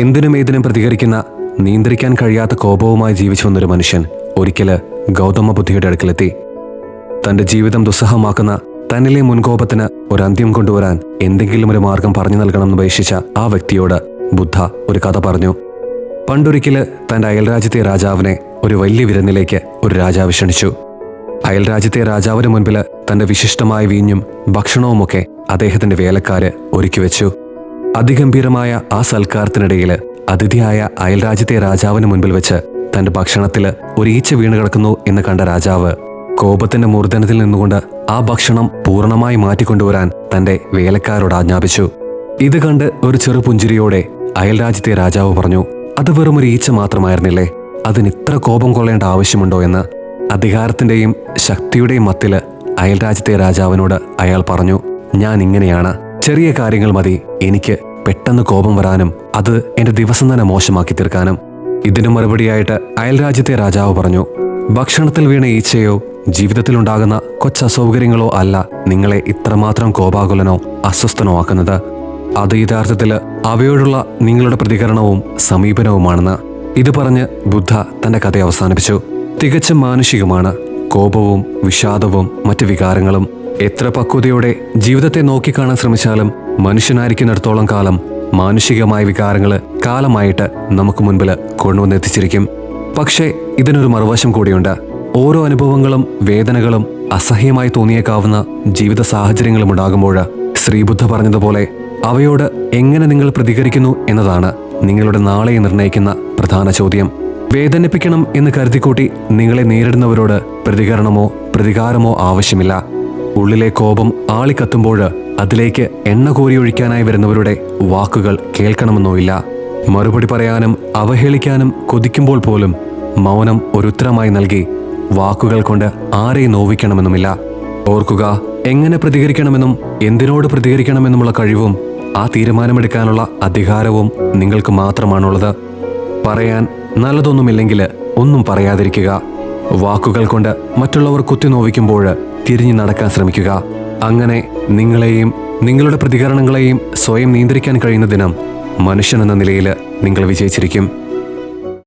എന്തിനും ഏതിനും പ്രതികരിക്കുന്ന നിയന്ത്രിക്കാൻ കഴിയാത്ത കോപവുമായി ജീവിച്ചു വന്നൊരു മനുഷ്യൻ ഒരിക്കൽ ഗൗതമ ബുദ്ധിയുടെ അടുക്കലെത്തി. തന്റെ ജീവിതം ദുസ്സഹമാക്കുന്ന തന്നിലെ മുൻകോപത്തിന് ഒരു അന്ത്യം കൊണ്ടുവരാൻ എന്തെങ്കിലും ഒരു മാർഗം പറഞ്ഞു നൽകണമെന്ന് ഉപേക്ഷിച്ച ആ വ്യക്തിയോട് ബുദ്ധ ഒരു കഥ പറഞ്ഞു. പണ്ടൊരിക്കൽ തന്റെ അയൽരാജ്യത്തെ രാജാവിനെ ഒരു വലിയ വിരുന്നിലേക്ക് ഒരു രാജാവ് ക്ഷണിച്ചു. അയൽരാജ്യത്തെ രാജാവിന് മുൻപിൽ തന്റെ വിശിഷ്ടമായ വീഞ്ഞും ഭക്ഷണവുമൊക്കെ അദ്ദേഹത്തിന്റെ വേലക്കാര് ഒരുക്കി വെച്ചു. അതിഗംഭീരമായ ആ സൽക്കാരത്തിനിടയിൽ അതിഥിയായ അയൽരാജ്യത്തെ രാജാവിന് മുൻപിൽ വെച്ച് തന്റെ ഭക്ഷണത്തിൽ ഒരു ഈച്ച വീണ് കിടക്കുന്നു എന്ന് കണ്ട രാജാവ് കോപത്തിന്റെ മൂർധനത്തിൽ നിന്നുകൊണ്ട് ആ ഭക്ഷണം പൂർണമായി മാറ്റിക്കൊണ്ടുവരാൻ തന്റെ വേലക്കാരോട് ആജ്ഞാപിച്ചു. ഇത് കണ്ട് ഒരു ചെറു പുഞ്ചിരിയോടെ അയൽരാജ്യത്തെ രാജാവ് പറഞ്ഞു അത് വെറും ഒരു ഈച്ച മാത്രമായിരുന്നില്ലേ? അതിന് ഇത്ര കോപം കൊള്ളേണ്ട ആവശ്യമുണ്ടോ എന്ന്? അധികാരത്തിന്റെയും ശക്തിയുടെയും മത്തിൽ അയൽരാജ്യത്തെ രാജാവിനോട് അയാൾ പറഞ്ഞു ഞാൻ ഇങ്ങനെയാണ്. ചെറിയ കാര്യങ്ങൾ മതി. എനിക്ക് പെട്ടെന്ന് കോപം വരാനും അത് എന്റെ ദിവസം തന്നെ മോശമാക്കി തീർക്കാനും. ഇതിനു മറുപടിയായിട്ട് അയൽരാജ്യത്തെ രാജാവ് പറഞ്ഞു ഭക്ഷണത്തിൽ വീണ ഈച്ചയോ ജീവിതത്തിലുണ്ടാകുന്ന കൊച്ചസൗകര്യങ്ങളോ അല്ല നിങ്ങളെ ഇത്രമാത്രം കോപാകുലനോ അസ്വസ്ഥനോ ആക്കുന്നത്. അത് യഥാർത്ഥത്തിൽ അവയോടുള്ള നിങ്ങളുടെ പ്രതികരണവും സമീപനവുമാണെന്ന്. ഇത് പറഞ്ഞ് ബുദ്ധ തന്റെ കഥ അവസാനിപ്പിച്ചു. തികച്ചും മാനുഷികമാണ്. കോപവും വിഷാദവും മറ്റ് വികാരങ്ങളും എത്ര പക്വതയോടെ ജീവിതത്തെ നോക്കിക്കാണാൻ ശ്രമിച്ചാലും മനുഷ്യനായിരിക്കുന്നിടത്തോളം കാലം മാനുഷികമായ വികാരങ്ങൾ കാലമായിട്ട് നമുക്ക് മുൻപിൽ കൊണ്ടുവന്നെത്തിച്ചിരിക്കും പക്ഷേ ഇതിനൊരു മറുവശം കൂടിയുണ്ട്. ഓരോ അനുഭവങ്ങളും വേദനകളും അസഹ്യമായി തോന്നിയേക്കാവുന്ന ജീവിത സാഹചര്യങ്ങളും ഉണ്ടാകുമ്പോൾ ശ്രീബുദ്ധ പറഞ്ഞതുപോലെ അവയോട് എങ്ങനെ നിങ്ങൾ പ്രതികരിക്കുന്നു എന്നതാണ് നിങ്ങളുടെ നാളെ നിർണയിക്കുന്ന പ്രധാന ചോദ്യം. വേദനിപ്പിക്കണം എന്ന് കരുതിക്കൂട്ടി നിങ്ങളെ നേരിടുന്നവരോട് പ്രതികരണമോ പ്രതികാരമോ ആവശ്യമില്ല. ഉള്ളിലെ കോപം ആളിക്കത്തുമ്പോൾ അതിലേക്ക് എണ്ണ കോരിയൊഴിക്കാനായി വരുന്നവരുടെ വാക്കുകൾ കേൾക്കണമെന്നോ മറുപടി പറയാനും അവഹേളിക്കാനും കൊതിക്കുമ്പോൾ പോലും മൗനം ഒരു ഉത്തരമായി നൽകി വാക്കുകൾ കൊണ്ട് ആരെയും നോവിക്കണമെന്നുമില്ല. ഓർക്കുക എങ്ങനെ പ്രതികരിക്കണമെന്നും എന്തിനോട് പ്രതികരിക്കണമെന്നുമുള്ള കഴിവും ആ തീരുമാനമെടുക്കാനുള്ള അധികാരവും നിങ്ങൾക്ക് മാത്രമാണുള്ളത്. പറയാൻ നല്ലതൊന്നുമില്ലെങ്കിൽ ഒന്നും പറയാതിരിക്കുക. വാക്കുകൾ കൊണ്ട് മറ്റുള്ളവർ കുത്തിനോവിക്കുമ്പോൾ തിരിഞ്ഞു നടക്കാൻ ശ്രമിക്കുക. അങ്ങനെ നിങ്ങളെയും നിങ്ങളുടെ പ്രതികരണങ്ങളെയും സ്വയം നിയന്ത്രിക്കാൻ കഴിയുന്ന ദിനം മനുഷ്യനെന്ന നിലയിൽ നിങ്ങൾ വിജയിച്ചിരിക്കും.